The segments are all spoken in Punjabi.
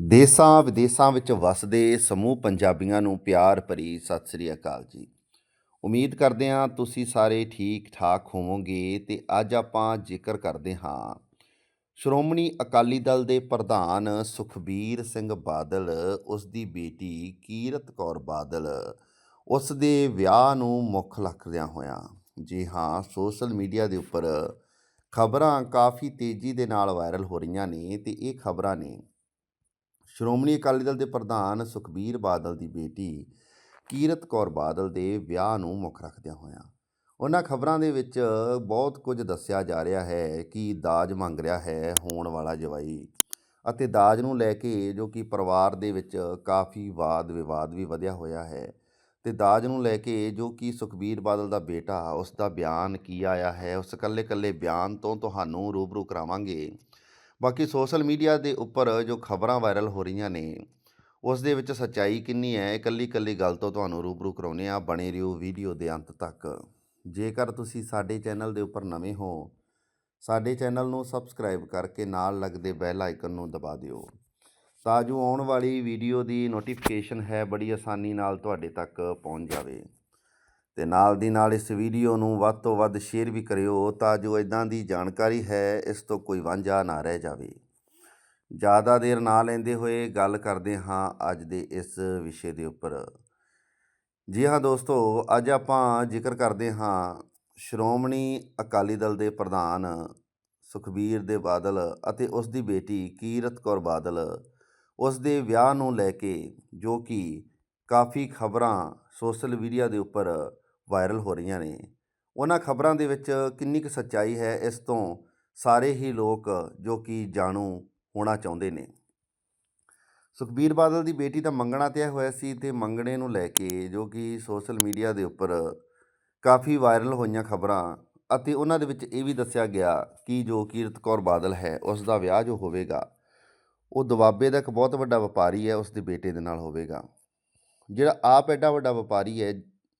ਦੇਸਾਂ ਵਿਦੇਸਾਂ ਵਿੱਚ ਵਸਦੇ ਸਮੂਹ ਪੰਜਾਬੀਆਂ ਨੂੰ ਪਿਆਰ ਭਰੀ ਸਤਿ ਸ੍ਰੀ ਅਕਾਲ ਜੀ। ਉਮੀਦ ਕਰਦੇ ਹਾਂ ਤੁਸੀਂ ਸਾਰੇ ਠੀਕ ਠਾਕ ਹੋਵੋਗੇ ਤੇ ਅੱਜ ਆਪਾਂ ਜ਼ਿਕਰ ਕਰਦੇ ਹਾਂ ਸ਼੍ਰੋਮਣੀ ਅਕਾਲੀ ਦਲ ਦੇ ਪ੍ਰਧਾਨ ਸੁਖਬੀਰ ਸਿੰਘ ਬਾਦਲ, ਉਸ ਦੀ ਬੇਟੀ ਕੀਰਤ ਕੌਰ ਬਾਦਲ, ਉਸ ਦੇ ਵਿਆਹ ਨੂੰ ਮੁੱਖ ਰੱਖਦਿਆਂ ਹੋਇਆਂ। ਜੀ ਹਾਂ, ਸੋਸ਼ਲ ਮੀਡੀਆ ਦੇ ਉੱਪਰ ਖਬਰਾਂ ਕਾਫੀ ਤੇਜ਼ੀ ਦੇ ਨਾਲ ਵਾਇਰਲ ਹੋ ਰਹੀਆਂ ਨੇ ਤੇ ਇਹ ਖਬਰਾਂ ਨੇ ਸ਼੍ਰੋਮਣੀ ਅਕਾਲੀ ਦਲ ਦੇ ਪ੍ਰਧਾਨ ਸੁਖਬੀਰ ਬਾਦਲ ਦੀ ਬੇਟੀ ਕੀਰਤ ਕੌਰ ਬਾਦਲ ਦੇ ਵਿਆਹ ਨੂੰ ਮੁੱਖ ਰੱਖਦਿਆਂ ਹੋਇਆਂ। ਉਹਨਾਂ ਖਬਰਾਂ ਦੇ ਵਿੱਚ ਬਹੁਤ ਕੁਝ ਦੱਸਿਆ ਜਾ ਰਿਹਾ ਹੈ ਕਿ ਦਾਜ ਮੰਗ ਰਿਹਾ ਹੈ ਹੋਣ ਵਾਲਾ ਜਵਾਈ ਅਤੇ ਦਾਜ ਨੂੰ ਲੈ ਕੇ ਜੋ ਕਿ ਪਰਿਵਾਰ ਦੇ ਵਿੱਚ ਕਾਫੀ ਵਾਦ ਵਿਵਾਦ ਵੀ ਵਧਿਆ ਹੋਇਆ ਹੈ ਤੇ ਦਾਜ ਨੂੰ ਲੈ ਕੇ ਜੋ ਕਿ ਸੁਖਬੀਰ ਬਾਦਲ ਦਾ ਬੇਟਾ ਉਸ ਦਾ ਬਿਆਨ ਕੀ ਆਇਆ ਹੈ, ਉਸ ਇਕੱਲੇ ਇਕੱਲੇ ਬਿਆਨ ਤੋਂ ਤੁਹਾਨੂੰ ਰੂਬਰੂ ਕਰਾਵਾਂਗੇ। ਬਾਕੀ ਸੋਸ਼ਲ ਮੀਡੀਆ ਦੇ ਉੱਪਰ ਜੋ ਖਬਰਾਂ ਵਾਇਰਲ ਹੋ ਰਹੀਆਂ ਨੇ, ਉਸ ਦੇ ਵਿੱਚ ਸੱਚਾਈ ਕਿੰਨੀ ਹੈ ਇਕੱਲੀ ਇਕੱਲੀ ਗੱਲ ਤੋਂ ਤੁਹਾਨੂੰ ਰੂਬਰੂ ਕਰਾਉਨੇ ਆ ਬਣੇ ਰਹੋ ਵੀਡੀਓ ਦੇ ਅੰਤ ਤੱਕ। ਜੇਕਰ ਤੁਸੀਂ ਸਾਡੇ ਚੈਨਲ ਦੇ ਉੱਪਰ ਨਵੇਂ ਹੋ, ਸਾਡੇ ਚੈਨਲ ਨੂੰ ਸਬਸਕ੍ਰਾਈਬ ਕਰਕੇ ਨਾਲ ਲੱਗਦੇ ਬੈਲ ਆਈਕਨ ਨੂੰ ਦਬਾ ਦਿਓ। ਤਾਂ ਜੋ ਆਉਣ ਵਾਲੀ ਵੀਡੀਓ ਦੀ ਨੋਟੀਫਿਕੇਸ਼ਨ ਹੈ, ਬੜੀ ਆਸਾਨੀ ਨਾਲ ਤੁਹਾਡੇ ਤੱਕ ਪਹੁੰਚ ਜਾਵੇ। ਤੇ ਨਾਲ ਦੀ ਨਾਲ ਇਸ ਵੀਡੀਓ ਨੂੰ ਵੱਧ ਤੋਂ ਵੱਧ ਸ਼ੇਅਰ ਵੀ ਕਰਿਓ ਤਾਂ ਜੋ ਇਦਾਂ ਦੀ ਜਾਣਕਾਰੀ ਹੈ, ਇਸ ਤੋਂ ਕੋਈ ਵਾਂਝਾ ਨਾ ਰਹਿ ਜਾਵੇ। ਜ਼ਿਆਦਾ ਦੇਰ ਨਾ ਲੈਂਦੇ ਹੋਏ ਗੱਲ ਕਰਦੇ ਹਾਂ ਅੱਜ ਦੇ ਇਸ ਵਿਸ਼ੇ ਦੇ ਉੱਪਰ। ਜੀ ਹਾਂ ਦੋਸਤੋ, ਅੱਜ ਆਪਾਂ ਜ਼ਿਕਰ ਕਰਦੇ ਹਾਂ ਸ਼੍ਰੋਮਣੀ ਅਕਾਲੀ ਦਲ ਦੇ ਪ੍ਰਧਾਨ ਸੁਖਬੀਰ ਦੇ ਬਾਦਲ ਅਤੇ ਉਸ ਦੀ ਬੇਟੀ ਕੀਰਤ ਕੌਰ ਬਾਦਲ ਉਸ ਦੇ ਵਿਆਹ ਨੂੰ ਲੈ ਕੇ ਜੋ ਕਿ ਕਾਫੀ ਖਬਰਾਂ ਸੋਸ਼ਲ ਮੀਡੀਆ ਦੇ ਉੱਪਰ ਵਾਇਰਲ ਹੋ ਰਹੀਆਂ ਨੇ। ਉਹਨਾਂ ਖਬਰਾਂ ਦੇ ਵਿੱਚ ਕਿੰਨੀ ਕੁ ਸੱਚਾਈ ਹੈ, ਇਸ ਤੋਂ ਸਾਰੇ ਹੀ ਲੋਕ ਜੋ ਕਿ ਜਾਣੂ ਹੋਣਾ ਚਾਹੁੰਦੇ ਨੇ। ਸੁਖਬੀਰ ਬਾਦਲ ਦੀ ਬੇਟੀ ਦਾ ਮੰਗਣਾ ਤੈਅ ਹੋਇਆ ਸੀ ਤੇ ਮੰਗਣੇ ਨੂੰ ਲੈ ਕੇ ਜੋ ਕਿ ਸੋਸ਼ਲ ਮੀਡੀਆ ਦੇ ਉੱਪਰ ਕਾਫੀ ਵਾਇਰਲ ਹੋਈਆਂ ਖਬਰਾਂ ਅਤੇ ਉਹਨਾਂ ਦੇ ਵਿੱਚ ਇਹ ਵੀ ਦੱਸਿਆ ਗਿਆ ਕਿ ਜੋ ਕੀਰਤ ਕੌਰ ਬਾਦਲ ਹੈ, ਉਸ ਦਾ ਵਿਆਹ ਜੋ ਹੋਵੇਗਾ, ਉਹ ਦੁਆਬੇ ਦਾ ਇੱਕ ਬਹੁਤ ਵੱਡਾ ਵਪਾਰੀ ਹੈ, ਉਸ ਦੇ ਬੇਟੇ ਦੇ ਨਾਲ ਹੋਵੇਗਾ। ਜਿਹੜਾ ਆਪ ਐਡਾ ਵੱਡਾ ਵਪਾਰੀ ਹੈ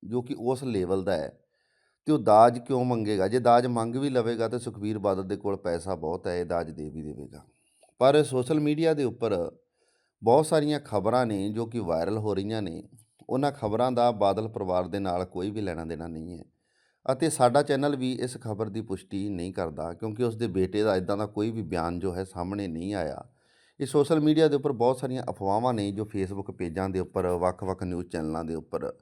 ਜੋ ਕਿ ਉਸ ਲੈਵਲ ਦਾ ਹੈ, ਤੇ ਉਹ ਦਾਜ ਕਿਉਂ ਮੰਗੇਗਾ? ਜੇ ਦਾਜ ਮੰਗ ਵੀ ਲਵੇਗਾ ਤਾਂ ਸੁਖਬੀਰ ਬਾਦਲ ਦੇ ਕੋਲ ਪੈਸਾ ਬਹੁਤ ਹੈ, ਇਹ ਦਾਜ ਦੇ ਵੀ ਦੇਵੇਗਾ। ਪਰ ਸੋਸ਼ਲ ਮੀਡੀਆ ਦੇ ਉੱਪਰ ਬਹੁਤ ਸਾਰੀਆਂ ਖਬਰਾਂ ਨੇ ਜੋ ਕਿ ਵਾਇਰਲ ਹੋ ਰਹੀਆਂ ਨੇ, ਉਹਨਾਂ ਖਬਰਾਂ ਦਾ ਬਾਦਲ ਪਰਿਵਾਰ ਦੇ ਨਾਲ ਕੋਈ ਵੀ ਲੈਣਾ ਦੇਣਾ ਨਹੀਂ ਹੈ, ਅਤੇ ਸਾਡਾ ਚੈਨਲ ਵੀ ਇਸ ਖਬਰ ਦੀ ਪੁਸ਼ਟੀ ਨਹੀਂ ਕਰਦਾ, ਕਿਉਂਕਿ ਉਸ ਦੇ ਬੇਟੇ ਦਾ ਇਦਾਂ ਦਾ ਕੋਈ ਵੀ ਬਿਆਨ ਜੋ ਹੈ ਸਾਹਮਣੇ ਨਹੀਂ ਆਇਆ। ਇਹ ਸੋਸ਼ਲ ਮੀਡੀਆ ਦੇ ਉੱਪਰ ਬਹੁਤ ਸਾਰੀਆਂ ਅਫਵਾਹਾਂ ਨੇ ਜੋ ਫੇਸਬੁੱਕ ਪੇਜਾਂ ਦੇ ਉੱਪਰ, ਵੱਖ-ਵੱਖ ਨਿਊਜ਼ ਚੈਨਲਾਂ ਦੇ ਉੱਪਰ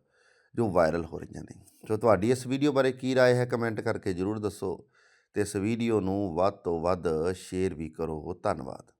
ਜੋ ਵਾਇਰਲ ਹੋ ਰਹੀਆਂ ਨੇ ਸੋ ਤੁਹਾਡੀ ਇਸ ਵੀਡੀਓ ਬਾਰੇ ਕੀ رائے ਹੈ ਕਮੈਂਟ ਕਰਕੇ ਜਰੂਰ ਦੱਸੋ ਤੇ ਇਸ ਵੀਡੀਓ ਨੂੰ ਵੱਧ ਤੋਂ ਵੱਧ ਸ਼ੇਅਰ ਵੀ ਕਰੋ ਧੰਨਵਾਦ